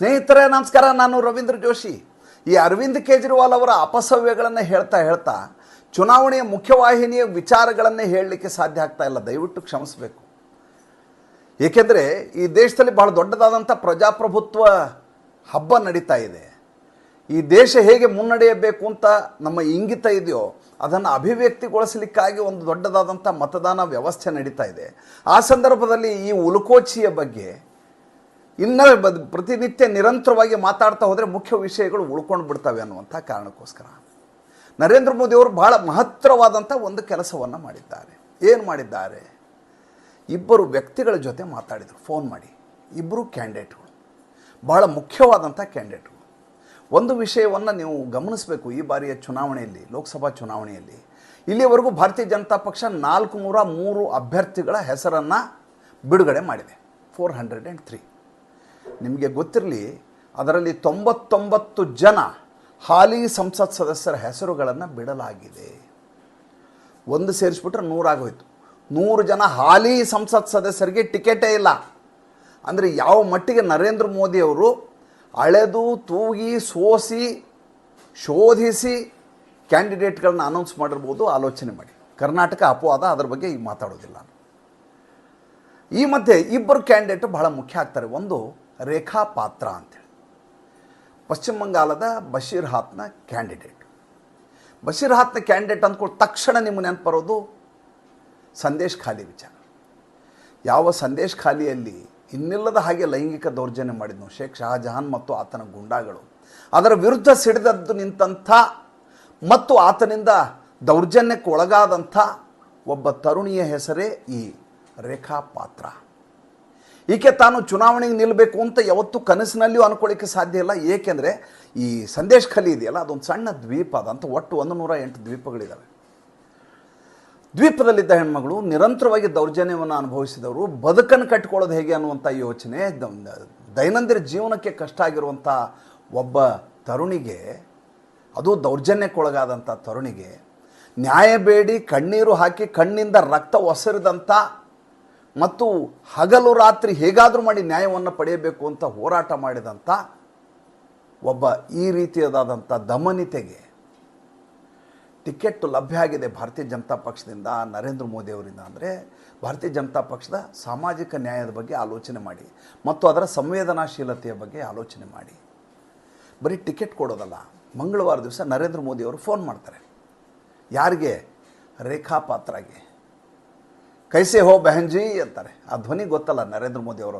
ಸ್ನೇಹಿತರೆ, ನಮಸ್ಕಾರ. ನಾನು ರವೀಂದ್ರ ಜೋಶಿ. ಈ ಅರವಿಂದ್ ಕೇಜ್ರಿವಾಲ್ ಅವರ ಅಪಸವ್ಯಗಳನ್ನು ಹೇಳ್ತಾ ಹೇಳ್ತಾ ಚುನಾವಣೆಯ ಮುಖ್ಯವಾಹಿನಿಯ ವಿಚಾರಗಳನ್ನೇ ಹೇಳಲಿಕ್ಕೆ ಸಾಧ್ಯ ಆಗ್ತಾ ಇಲ್ಲ. ದಯವಿಟ್ಟು ಕ್ಷಮಿಸಬೇಕು. ಏಕೆಂದರೆ, ಈ ದೇಶದಲ್ಲಿ ಬಹಳ ದೊಡ್ಡದಾದಂಥ ಪ್ರಜಾಪ್ರಭುತ್ವ ಹಬ್ಬ ನಡೀತಾ ಇದೆ. ಈ ದೇಶ ಹೇಗೆ ಮುನ್ನಡೆಯಬೇಕು ಅಂತ ನಮ್ಮ ಇಂಗಿತ ಇದೆಯೋ, ಅದನ್ನು ಅಭಿವ್ಯಕ್ತಿಗೊಳಿಸಲಿಕ್ಕಾಗಿ ಒಂದು ದೊಡ್ಡದಾದಂಥ ಮತದಾನ ವ್ಯವಸ್ಥೆ ನಡೀತಾ ಇದೆ. ಆ ಸಂದರ್ಭದಲ್ಲಿ ಈ ಉಲುಕೋಚಿಯ ಬಗ್ಗೆ ಇನ್ನ ಬದ್- ಪ್ರತಿನಿತ್ಯ ನಿರಂತರವಾಗಿ ಮಾತಾಡ್ತಾ ಹೋದರೆ ಮುಖ್ಯ ವಿಷಯಗಳು ಉಳ್ಕೊಂಡು ಬಿಡ್ತವೆ ಅನ್ನುವಂಥ ಕಾರಣಕ್ಕೋಸ್ಕರ. ನರೇಂದ್ರ ಮೋದಿ ಅವರು ಬಹಳ ಮಹತ್ತರವಾದಂಥ ಒಂದು ಕೆಲಸವನ್ನು ಮಾಡಿದ್ದಾರೆ. ಏನು ಮಾಡಿದ್ದಾರೆ? ಇಬ್ಬರು ವ್ಯಕ್ತಿಗಳ ಜೊತೆ ಮಾತಾಡಿದರು. ಫೋನ್ ಮಾಡಿ. ಇಬ್ಬರು ಕ್ಯಾಂಡಿಡೇಟ್ಗಳು. ಬಹಳ ಮುಖ್ಯವಾದಂಥ ಕ್ಯಾಂಡಿಡೇಟ್ಗಳು. ಒಂದು ವಿಷಯವನ್ನು ನೀವು ಗಮನಿಸಬೇಕು ಈ ಬಾರಿಯ ಚುನಾವಣೆಯಲ್ಲಿ, ಲೋಕಸಭಾ ಚುನಾವಣೆಯಲ್ಲಿ. ಇಲ್ಲಿಯವರೆಗೂ ಭಾರತೀಯ ಜನತಾ ಪಕ್ಷ ನಾಲ್ಕು ನೂರ ಮೂರು ಅಭ್ಯರ್ಥಿಗಳ ಹೆಸರನ್ನು ಬಿಡುಗಡೆ ಮಾಡಿದೆ. Four hundred and three. ನಿಮಗೆ ಗೊತ್ತಿರಲಿ, ಅದರಲ್ಲಿ ತೊಂಬತ್ತೊಂಬತ್ತು ಜನ ಹಾಲಿ ಸಂಸತ್ ಸದಸ್ಯರ ಹೆಸರುಗಳನ್ನು ಬಿಡಲಾಗಿದೆ. ಒಂದು ಸೇರಿಸ್ಬಿಟ್ರೆ ನೂರಾಗೋಯ್ತು. ನೂರು ಜನ ಹಾಲಿ ಸಂಸತ್ ಸದಸ್ಯರಿಗೆ ಟಿಕೆಟೇ ಇಲ್ಲ. ಅಂದರೆ ಯಾವ ಮಟ್ಟಿಗೆ ನರೇಂದ್ರ ಮೋದಿಯವರು ಅಳೆದು, ತೂಗಿ, ಸೋಸಿ, ಶೋಧಿಸಿ ಕ್ಯಾಂಡಿಡೇಟ್ಗಳನ್ನ ಅನೌನ್ಸ್ ಮಾಡಿರ್ಬೋದು ಆಲೋಚನೆ ಮಾಡಿ. ಕರ್ನಾಟಕ ಅಪವಾದ ಅದರ ಬಗ್ಗೆ ಈಗ ಮಾತಾಡೋದಿಲ್ಲ. ಈ ಮಧ್ಯೆ ಇಬ್ಬರು ಕ್ಯಾಂಡಿಡೇಟ್ ಬಹಳ ಮುಖ್ಯ ಆಗ್ತಾರೆ. ಒಂದು ರೇಖಾ ಪಾತ್ರ ಅಂತೇಳಿ. ಪಶ್ಚಿಮ ಬಂಗಾಲದ ಬಶೀರ್ ಹಾತ್ನ ಕ್ಯಾಂಡಿಡೇಟ್. ಬಶೀರ್ ಹಾತ್ನ ಕ್ಯಾಂಡಿಡೇಟ್ ಅಂದ್ಕೊಂಡು ತಕ್ಷಣ ನಿಮ್ಮ ನೆನಪು ಬರೋದು ಸಂದೇಶ್ ಖಾಲಿ ವಿಚಾರ. ಯಾವ ಸಂದೇಶ್ ಖಾಲಿಯಲ್ಲಿ ಇನ್ನಿಲ್ಲದ ಹಾಗೆ ಲೈಂಗಿಕ ದೌರ್ಜನ್ಯ ಮಾಡಿದ್ನು ಶೇಖ್ ಶಹಜಹಾನ್ ಮತ್ತು ಆತನ ಗುಂಡಾಗಳು. ಅದರ ವಿರುದ್ಧ ಸಿಡಿದದ್ದು ನಿಂತಹ ಮತ್ತು ಆತನಿಂದ ದೌರ್ಜನ್ಯಕ್ಕೆ ಒಳಗಾದಂಥ ಒಬ್ಬ ತರುಣಿಯ ಹೆಸರೇ ಈ ರೇಖಾ ಪಾತ್ರ ಈಕೆ ತಾನು ಚುನಾವಣೆಗೆ ನಿಲ್ಲಬೇಕು ಅಂತ ಯಾವತ್ತೂ ಕನಸಿನಲ್ಲಿಯೂ ಅನ್ಕೊಳ್ಳಿಕ್ಕೆ ಸಾಧ್ಯ ಇಲ್ಲ. ಏಕೆಂದರೆ ಈ ಸಂದೇಶ್ ಖಲಿ ಇದೆಯಲ್ಲ, ಅದೊಂದು ಸಣ್ಣ ದ್ವೀಪ ಅದಂತ ಒಟ್ಟು ಒಂದು ನೂರ ಎಂಟು ದ್ವೀಪಗಳಿದ್ದಾವೆ ದ್ವೀಪದಲ್ಲಿದ್ದ ಹೆಣ್ಮಗಳು ನಿರಂತರವಾಗಿ ದೌರ್ಜನ್ಯವನ್ನು ಅನುಭವಿಸಿದವರು. ಬದುಕನ್ನು ಕಟ್ಟಿಕೊಳ್ಳೋದು ಹೇಗೆ ಅನ್ನುವಂಥ ಯೋಚನೆ ದೈನಂದಿನ ಜೀವನಕ್ಕೆ ಕಷ್ಟ ಆಗಿರುವಂಥ ಒಬ್ಬ ತರುಣಿಗೆ, ಅದು ದೌರ್ಜನ್ಯಕ್ಕೊಳಗಾದಂಥ ತರುಣಿಗೆ, ನ್ಯಾಯ ಬೇಡಿ, ಕಣ್ಣೀರು ಹಾಕಿ ಕಣ್ಣಿಂದ ರಕ್ತ ಒಸರಿದಂಥ ಮತ್ತು ಹಗಲು ರಾತ್ರಿ ಹೇಗಾದರೂ ಮಾಡಿ ನ್ಯಾಯವನ್ನು ಪಡೆಯಬೇಕು ಅಂತ ಹೋರಾಟ ಮಾಡಿದಂಥ ಒಬ್ಬ ಈ ರೀತಿಯದಾದಂಥ ದಮನಿತೆಗೆ ಟಿಕೆಟ್ ಲಭ್ಯ ಆಗಿದೆ ಭಾರತೀಯ ಜನತಾ ಪಕ್ಷದಿಂದ ನರೇಂದ್ರ ಮೋದಿ ಅವರಿಂದ ಅಂದರೆ ಭಾರತೀಯ ಜನತಾ ಪಕ್ಷದ ಸಾಮಾಜಿಕ ನ್ಯಾಯದ ಬಗ್ಗೆ ಆಲೋಚನೆ ಮಾಡಿ ಮತ್ತು ಅದರ ಸಂವೇದನಾಶೀಲತೆಯ ಬಗ್ಗೆ ಆಲೋಚನೆ ಮಾಡಿ. ಬರೀ ಟಿಕೆಟ್ ಕೊಡೋದಲ್ಲ, ಮಂಗಳವಾರ ದಿವಸ ನರೇಂದ್ರ ಮೋದಿ ಅವರು ಫೋನ್ ಮಾಡ್ತಾರೆ. ಯಾರಿಗೆ? ರೇಖಾ ಪಾತ್ರಾಗೆ ಕೈಸೆ ಹೋ ಬೆಹಂಜಿ ಅಂತಾರೆ ಆ ಧ್ವನಿ ಗೊತ್ತಲ್ಲ ನರೇಂದ್ರ ಮೋದಿ ಅವರ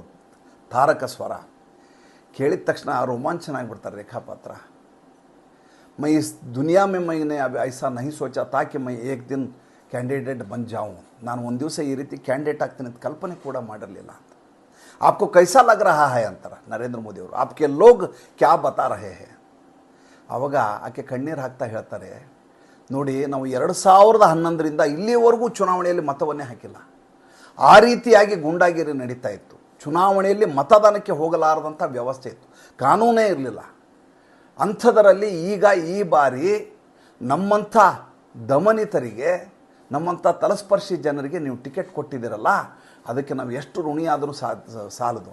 ತಾರಕ ಸ್ವರ ಕೇಳಿದ ತಕ್ಷಣ ರೋಮಾಂಚನ ಆಗಿಬಿಡ್ತಾರೆ ರೇಖಾಪಾತ್ರ मैं इस दुनिया में मैंने अब ऐसा नहीं सोचा था कि मैं एक दिन ಕ್ಯಾಂಡಿಡೇಟ್ ಬಂದು ಜಾವು ನಾನು ಒಂದು ದಿವಸ ಈ ರೀತಿ ಕ್ಯಾಂಡಿಡೇಟ್ ಆಗ್ತೀನಿ ಅಂತ ಕಲ್ಪನೆ ಕೂಡ ಮಾಡಿರಲಿಲ್ಲ ಅಂತ आपको कैसा लग रहा है ಅಂತಾರೆ ನರೇಂದ್ರ ಮೋದಿ ಅವರು आपके लोग क्या बता रहे हैं ಆವಾಗ ಆಕೆ ಕಣ್ಣೀರು ಹಾಕ್ತಾ ಹೇಳ್ತಾರೆ ನೋಡಿ, ನಾವು ಎರಡು ಸಾವಿರದ ಹನ್ನೊಂದರಿಂದ ಇಲ್ಲಿವರೆಗೂ ಚುನಾವಣೆಯಲ್ಲಿ ಮತವನ್ನೇ ಹಾಕಿಲ್ಲ. ಆ ರೀತಿಯಾಗಿ ಗುಂಡಾಗಿರಿ ನಡೀತಾ ಇತ್ತು. ಚುನಾವಣೆಯಲ್ಲಿ ಮತದಾನಕ್ಕೆ ಹೋಗಲಾರದಂಥ ವ್ಯವಸ್ಥೆ ಇತ್ತು. ಕಾನೂನೇ ಇರಲಿಲ್ಲ. ಅಂಥದರಲ್ಲಿ ಈಗ ಈ ಬಾರಿ ನಮ್ಮಂಥ ದಮನಿತರಿಗೆ, ನಮ್ಮಂಥ ತಲಸ್ಪರ್ಶಿ ಜನರಿಗೆ ನೀವು ಟಿಕೆಟ್ ಕೊಟ್ಟಿದ್ದೀರಲ್ಲ, ಅದಕ್ಕೆ ನಾವು ಎಷ್ಟು ಋಣಿಯಾದರೂ ಸಾ ಸಾಲದು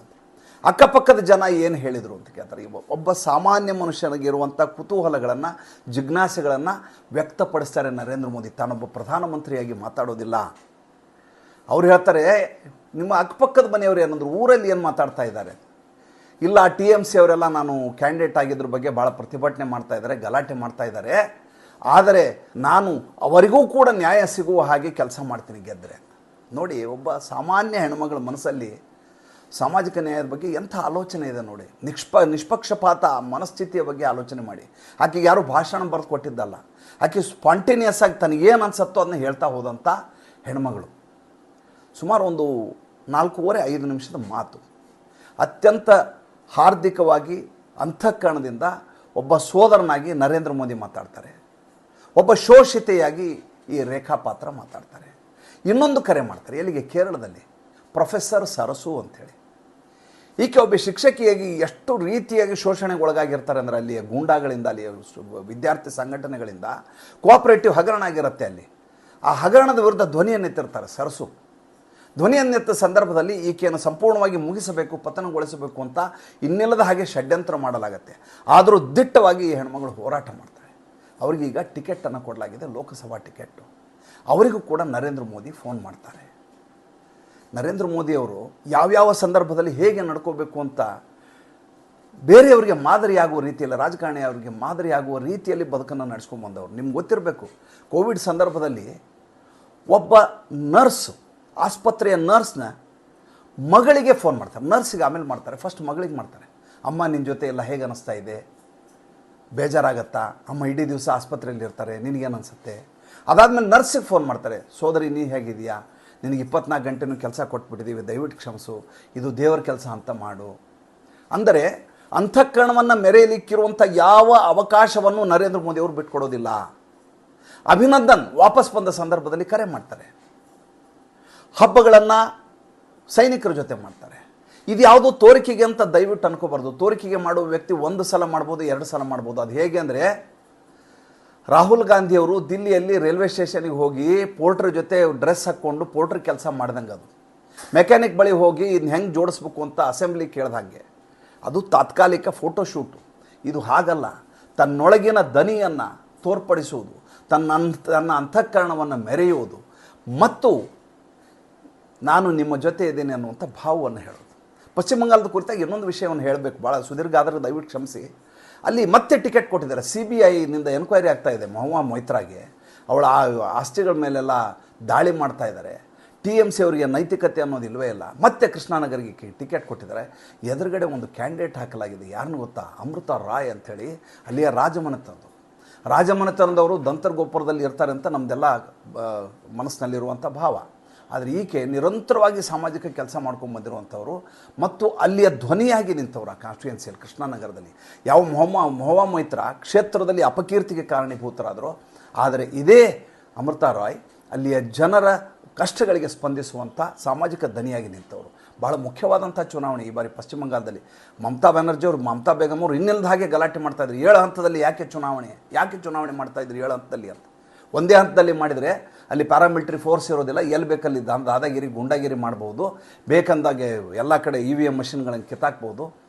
ಅಕ್ಕಪಕ್ಕದ ಜನ ಏನು ಹೇಳಿದರು ಅಂತ ಕೇಳ್ತಾರೆ. ಒಬ್ಬ ಸಾಮಾನ್ಯ ಮನುಷ್ಯನಿಗಿರುವಂಥ ಕುತೂಹಲಗಳನ್ನು, ಜಿಜ್ಞಾಸೆಗಳನ್ನು ವ್ಯಕ್ತಪಡಿಸ್ತಾರೆ ನರೇಂದ್ರ ಮೋದಿ. ತಾನೊಬ್ಬ ಪ್ರಧಾನಮಂತ್ರಿಯಾಗಿ ಮಾತಾಡೋದಿಲ್ಲ. ಅವ್ರು ಹೇಳ್ತಾರೆ, ನಿಮ್ಮ ಅಕ್ಕಪಕ್ಕದ ಮನೆಯವರು ಏನಂದ್ರು, ಊರಲ್ಲಿ ಏನು ಮಾತಾಡ್ತಾ ಇದ್ದಾರೆ? ಇಲ್ಲ, ಟಿ ಎಂ ಸಿ ಅವರೆಲ್ಲ ನಾನು ಕ್ಯಾಂಡಿಡೇಟ್ ಆಗಿದ್ದರ ಬಗ್ಗೆ ಭಾಳ ಪ್ರತಿಭಟನೆ ಮಾಡ್ತಾ ಇದ್ದಾರೆ, ಗಲಾಟೆ ಮಾಡ್ತಾ ಇದ್ದಾರೆ. ಆದರೆ ನಾನು ಅವರಿಗೂ ಕೂಡ ನ್ಯಾಯ ಸಿಗುವ ಹಾಗೆ ಕೆಲಸ ಮಾಡ್ತೀನಿ ಗೆದ್ದರೆ ನೋಡಿ, ಒಬ್ಬ ಸಾಮಾನ್ಯ ಹೆಣ್ಮಗಳ ಮನಸ್ಸಲ್ಲಿ ಸಾಮಾಜಿಕ ನ್ಯಾಯದ ಬಗ್ಗೆ ಎಂಥ ಆಲೋಚನೆ ಇದೆ ನೋಡಿ. ನಿಷ್ಪ, ನಿಷ್ಪಕ್ಷಪಾತ ಮನಸ್ಥಿತಿಯ ಬಗ್ಗೆ ಆಲೋಚನೆ ಮಾಡಿ. ಆಕೆಗೆ ಯಾರು ಭಾಷಣ ಬರೆದು ಕೊಟ್ಟಿದ್ದಲ್ಲ ಆಕೆ ಸ್ಪಾಂಟೇನಿಯಸ್ ಆಗಿ ತನಗೇನು ಅನ್ಸತ್ತೋ ಅದನ್ನ ಹೇಳ್ತಾ ಹೋದಂಥ ಹೆಣ್ಮಗಳು. ಸುಮಾರು ಒಂದು ನಾಲ್ಕೂವರೆ, ಐದು ನಿಮಿಷದ ಮಾತು. ಅತ್ಯಂತ ಹಾರ್ದಿಕವಾಗಿ ಅಂತಃಕರಣದಿಂದ ಒಬ್ಬ ಸೋದರನಾಗಿ ನರೇಂದ್ರ ಮೋದಿ ಮಾತಾಡ್ತಾರೆ. ಒಬ್ಬ ಶೋಷಿತೆಯಾಗಿ ಈ ರೇಖಾ ಪಾತ್ರ ಮಾತಾಡ್ತಾರೆ. ಇನ್ನೊಂದು ಕರೆ ಮಾಡ್ತಾರೆ. ಎಲ್ಲಿಗೆ? ಕೇರಳದಲ್ಲಿ. ಪ್ರೊಫೆಸರ್ ಸರಸು ಅಂಥೇಳಿ. ಈಕೆ ಒಬ್ಬ ಶಿಕ್ಷಕಿಯಾಗಿ ಎಷ್ಟು ರೀತಿಯಾಗಿ ಶೋಷಣೆಗೆ ಒಳಗಾಗಿರ್ತಾರೆ ಅಂದರೆ ಅಲ್ಲಿ ಗೂಂಡಾಗಳಿಂದ ಅಲ್ಲಿ ಸು- ವಿದ್ಯಾರ್ಥಿ ಸಂಘಟನೆಗಳಿಂದ ಕೋಆಪರೇಟಿವ್ ಹಗರಣ ಆಗಿರುತ್ತೆ ಅಲ್ಲಿ. ಆ ಹಗರಣದ ವಿರುದ್ಧ ಧ್ವನಿಯನ್ನು ಎತ್ತಿರ್ತಾರೆ ಸರಸು. ಧ್ವನಿಯನ್ನೆತ್ತ ಸಂದರ್ಭದಲ್ಲಿ ಈಕೆಯನ್ನು ಸಂಪೂರ್ಣವಾಗಿ ಮುಗಿಸಬೇಕು, ಪತನಗೊಳಿಸಬೇಕು ಅಂತ ಇನ್ನಿಲ್ಲದ ಹಾಗೆ ಷಡ್ಯಂತ್ರ ಮಾಡಲಾಗತ್ತೆ. ಆದರೂ ದಿಟ್ಟವಾಗಿ ಈ ಹೆಣ್ಮಗಳು ಹೋರಾಟ ಮಾಡ್ತಾರೆ ಅವರಿಗೀಗ ಟಿಕೆಟನ್ನು ಕೊಡಲಾಗಿದೆ, ಲೋಕಸಭಾ ಟಿಕೆಟ್ಟು. ಅವರಿಗೂ ಕೂಡ ನರೇಂದ್ರ ಮೋದಿ ಫೋನ್ ಮಾಡ್ತಾರೆ. ನರೇಂದ್ರ ಮೋದಿಯವರು ಯಾವ್ಯಾವ ಸಂದರ್ಭದಲ್ಲಿ ಹೇಗೆ ನಡ್ಕೋಬೇಕು ಅಂತ ಬೇರೆಯವರಿಗೆ ಮಾದರಿಯಾಗುವ ರೀತಿಯಲ್ಲಿ, ರಾಜಕಾರಣಿ ಅವರಿಗೆ ಮಾದರಿಯಾಗುವ ರೀತಿಯಲ್ಲಿ ಬದುಕನ್ನು ನಡೆಸ್ಕೊಂಡು ಬಂದವರು. ನಿಮ್ಗೆ ಗೊತ್ತಿರಬೇಕು, ಕೋವಿಡ್ ಸಂದರ್ಭದಲ್ಲಿ ಒಬ್ಬ ನರ್ಸ್, ಆಸ್ಪತ್ರೆಯ ನರ್ಸ್ನ ಮಗಳಿಗೆ ಫೋನ್ ಮಾಡ್ತಾರೆ. ನರ್ಸಿಗೆ ಆಮೇಲೆ ಮಾಡ್ತಾರೆ ಫಸ್ಟ್ ಮಗಳಿಗೆ ಮಾಡ್ತಾರೆ. ಅಮ್ಮ ನಿನ್ನ ಜೊತೆ ಎಲ್ಲ ಹೇಗೆ ಅನ್ನಿಸ್ತಾ ಇದೆ? ಬೇಜಾರಾಗತ್ತಾ? ಅಮ್ಮ ಇಡೀ ದಿವಸ ಆಸ್ಪತ್ರೆಯಲ್ಲಿ ಇರ್ತಾರೆ ನಿನಗೇನು ಅನಿಸುತ್ತೆ? ಅದಾದಮೇಲೆ ನರ್ಸಿಗೆ ಫೋನ್ ಮಾಡ್ತಾರೆ, ಸೋದರಿ, ನೀ ಹೇಗಿದೆಯಾ ನಿನಗೆ ಇಪ್ಪತ್ನಾಲ್ಕು ಗಂಟೆನೂ ಕೆಲಸ ಕೊಟ್ಬಿಟ್ಟಿದ್ದೀವಿ ದಯವಿಟ್ಟು ಕ್ಷಮಿಸು. ಇದು ದೇವರ ಕೆಲಸ ಅಂತ ಮಾಡು. ಅಂದರೆ ಅಂತಃಕರಣವನ್ನು ಮೆರೆಯಲಿಕ್ಕಿರುವಂಥ ಯಾವ ಅವಕಾಶವನ್ನು ನರೇಂದ್ರ ಮೋದಿ ಅವರು ಬಿಟ್ಕೊಡೋದಿಲ್ಲ. ಅಭಿನಂದನ್ ವಾಪಸ್ ಬಂದ ಸಂದರ್ಭದಲ್ಲಿ ಕರೆ ಮಾಡ್ತಾರೆ. ಹಬ್ಬಗಳನ್ನು ಸೈನಿಕರ ಜೊತೆ ಮಾಡ್ತಾರೆ. ಇದು ಯಾವುದೋ ತೋರಿಕೆಗೆ ಅಂತ ದಯವಿಟ್ಟು ಅನ್ಕೋಬಾರ್ದು. ತೋರಿಕೆಗೆ ಮಾಡುವ ವ್ಯಕ್ತಿ ಒಂದು ಸಲ ಮಾಡ್ಬೋದು, ಎರಡು ಸಲ ಮಾಡ್ಬೋದು. ಅದು ಹೇಗೆ ಅಂದರೆ ರಾಹುಲ್ ಗಾಂಧಿಯವರು ದಿಲ್ಲಿಯಲ್ಲಿ ರೈಲ್ವೆ ಸ್ಟೇಷನಿಗೆ ಹೋಗಿ ಪೋರ್ಟ್ರ್ ಜೊತೆ ಡ್ರೆಸ್ ಹಾಕ್ಕೊಂಡು ಪೋರ್ಟ್ರ್ ಕೆಲಸ ಮಾಡ್ದಂಗೆ ಅದು. ಮೆಕ್ಯಾನಿಕ್ ಬಳಿ ಹೋಗಿ ಇದನ್ನ ಹೆಂಗೆ ಜೋಡಿಸ್ಬೇಕು ಅಂತ ಅಸೆಂಬ್ಲಿ ಕೇಳ್ದಂಗೆ ಅದು ತಾತ್ಕಾಲಿಕ ಫೋಟೋಶೂಟು ಇದು ಹಾಗಲ್ಲ. ತನ್ನೊಳಗಿನ ದನಿಯನ್ನು ತೋರ್ಪಡಿಸುವುದು, ತನ್ನ ತನ್ನ ಅಂತಃಕರಣವನ್ನು ಮೆರೆಯುವುದು ಮತ್ತು ನಾನು ನಿಮ್ಮ ಜೊತೆ ಇದ್ದೇನೆ ಅನ್ನುವಂಥ ಭಾವವನ್ನು ಹೇಳೋದು. ಪಶ್ಚಿಮ ಬಂಗಾಳದ ಕುರಿತಾಗಿ ಇನ್ನೊಂದು ವಿಷಯವನ್ನು ಹೇಳಬೇಕು. ಭಾಳ ಸುದೀರ್ಘ ಆದರೆ ದಯವಿಟ್ಟು ಕ್ಷಮಿಸಿ. ಅಲ್ಲಿ ಮತ್ತೆ ಟಿಕೆಟ್ ಕೊಟ್ಟಿದ್ದಾರೆ. ಸಿ ಬಿ ಐನಿಂದ ಎನ್ಕ್ವೈರಿ ಆಗ್ತಾ ಇದೆ. ಮೊಹಮ್ಮದ್ ಮೊಯ್ತ್ರಾಗೆ. ಅವಳ ಆಸ್ತಿಗಳ ಮೇಲೆಲ್ಲ ದಾಳಿ ಮಾಡ್ತಾ ಇದ್ದಾರೆ. ಟಿ ಎಂ ಸಿ ಅವರಿಗೆ ನೈತಿಕತೆ ಅನ್ನೋದು ಇಲ್ಲವೇ ಇಲ್ಲ. ಮತ್ತೆ ಕೃಷ್ಣಾನಗರಿಗೆ ಟಿಕೆಟ್ ಕೊಟ್ಟಿದ್ದಾರೆ. ಎದುರುಗಡೆ ಒಂದು ಕ್ಯಾಂಡಿಡೇಟ್ ಹಾಕಲಾಗಿದೆ. ಯಾರನ್ನು ಗೊತ್ತಾ? ಅಮೃತ ರಾಯ್ ಅಂಥೇಳಿ ಅಲ್ಲಿಯ ರಾಜಮನೆತನದು ರಾಜಮನೆತನದವರು ದಂತರ್ಗೋಪುರದಲ್ಲಿ ಇರ್ತಾರೆ ಅಂತ ನಮ್ಮದೆಲ್ಲ ಮನಸ್ಸಿನಲ್ಲಿರುವಂಥ ಭಾವ. ಆದರೆ ಈಕೆ ನಿರಂತರವಾಗಿ ಸಾಮಾಜಿಕ ಕೆಲಸ ಮಾಡ್ಕೊಂಡು ಬಂದಿರುವಂಥವ್ರು ಮತ್ತು ಅಲ್ಲಿಯ ಧ್ವನಿಯಾಗಿ ನಿಂತವರು ಆ ಕಾನ್ಸ್ಟಿಟ್ಯೂನ್ಸಿಯಲ್ಲಿ ಕೃಷ್ಣಾನಗರದಲ್ಲಿ ಯಾವ ಮೊಹಮ್ಮ ಮೊಹವಾ ಮೈತ್ರ ಕ್ಷೇತ್ರದಲ್ಲಿ ಅಪಕೀರ್ತಿಗೆ ಕಾರಣೀಭೂತರಾದರು. ಆದರೆ ಇದೇ ಅಮೃತ ರಾಯ್ ಅಲ್ಲಿಯ ಜನರ ಕಷ್ಟಗಳಿಗೆ ಸ್ಪಂದಿಸುವಂಥ ಸಾಮಾಜಿಕ ದನಿಯಾಗಿ ನಿಂತವರು. ಬಹಳ ಮುಖ್ಯವಾದಂಥ ಚುನಾವಣೆ ಈ ಬಾರಿ ಪಶ್ಚಿಮ ಬಂಗಾಳದಲ್ಲಿ. ಮಮತಾ ಬ್ಯಾನರ್ಜಿ ಅವರು, ಮಮತಾ ಬೇಗಮ್ ಅವರು ಇನ್ನಿಲ್ಲದ ಹಾಗೆ ಗಲಾಟೆ ಮಾಡ್ತಾಯಿದ್ರು ಏಳು ಹಂತದಲ್ಲಿ ಯಾಕೆ ಚುನಾವಣೆ ಯಾಕೆ ಚುನಾವಣೆ ಮಾಡ್ತಾಯಿದ್ರು ಏಳು ಹಂತದಲ್ಲಿ ಅಂತ. ಒಂದೇ ಹಂತದಲ್ಲಿ ಮಾಡಿದರೆ ಅಲ್ಲಿ ಪ್ಯಾರಾಮಿಲಿಟರಿ ಫೋರ್ಸ್ ಇರೋದಿಲ್ಲ, ಎಲ್ಲಿ ಬೇಕಲ್ಲಿ ದಾ- ದಾದಾಗಿರಿ, ಗುಂಡಾಗಿರಿ ಮಾಡ್ಬೋದು. ಬೇಕಂದಾಗೆ ಎಲ್ಲ ಕಡೆ ಇ ವಿ ಎಂ ಮಷಿನ್ಗಳನ್ನು ಕಿತ್ತಾಕ್ಬೋದು.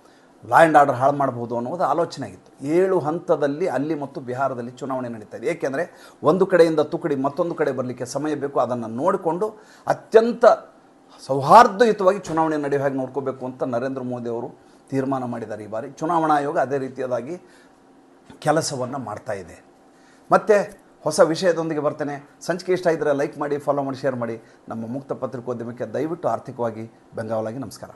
ಲಾ ಆ್ಯಂಡ್ ಆರ್ಡರ್ ಹಾಳು ಮಾಡ್ಬೋದು ಅನ್ನೋದು ಆಲೋಚನೆ ಆಗಿತ್ತು. ಏಳು ಹಂತದಲ್ಲಿ ಅಲ್ಲಿ ಮತ್ತು ಬಿಹಾರದಲ್ಲಿ ಚುನಾವಣೆ ನಡೀತಾ ಇದೆ. ಏಕೆಂದರೆ ಒಂದು ಕಡೆಯಿಂದ ತುಕಡಿ ಮತ್ತೊಂದು ಕಡೆ ಬರಲಿಕ್ಕೆ ಸಮಯ ಬೇಕು. ಅದನ್ನು ನೋಡಿಕೊಂಡು ಅತ್ಯಂತ ಸೌಹಾರ್ದಯುತವಾಗಿ ಚುನಾವಣೆ ನಡೆಯುವ ಹಾಗೆ ನೋಡ್ಕೋಬೇಕು ಅಂತ ನರೇಂದ್ರ ಮೋದಿ ಅವರು ತೀರ್ಮಾನ ಮಾಡಿದ್ದಾರೆ ಈ ಬಾರಿ. ಚುನಾವಣಾ ಆಯೋಗ ಅದೇ ರೀತಿಯಾದಾಗಿ ಕೆಲಸವನ್ನು ಮಾಡ್ತಾ ಇದೆ. ಮತ್ತು ಹೊಸ ವಿಷಯದೊಂದಿಗೆ ಬರ್ತೇನೆ. ಸಂಚಿಕೆ ಇಷ್ಟ ಇದ್ದರೆ ಲೈಕ್ ಮಾಡಿ ಫಾಲೋ ಮಾಡಿ ಶೇರ್ ಮಾಡಿ. ನಮ್ಮ ಮುಕ್ತ ಪತ್ರಿಕೋದ್ಯಮಕ್ಕೆ ದಯವಿಟ್ಟು ಆರ್ಥಿಕವಾಗಿ ಬೆಂಗಾವಲಾಗಿ ನಮಸ್ಕಾರ.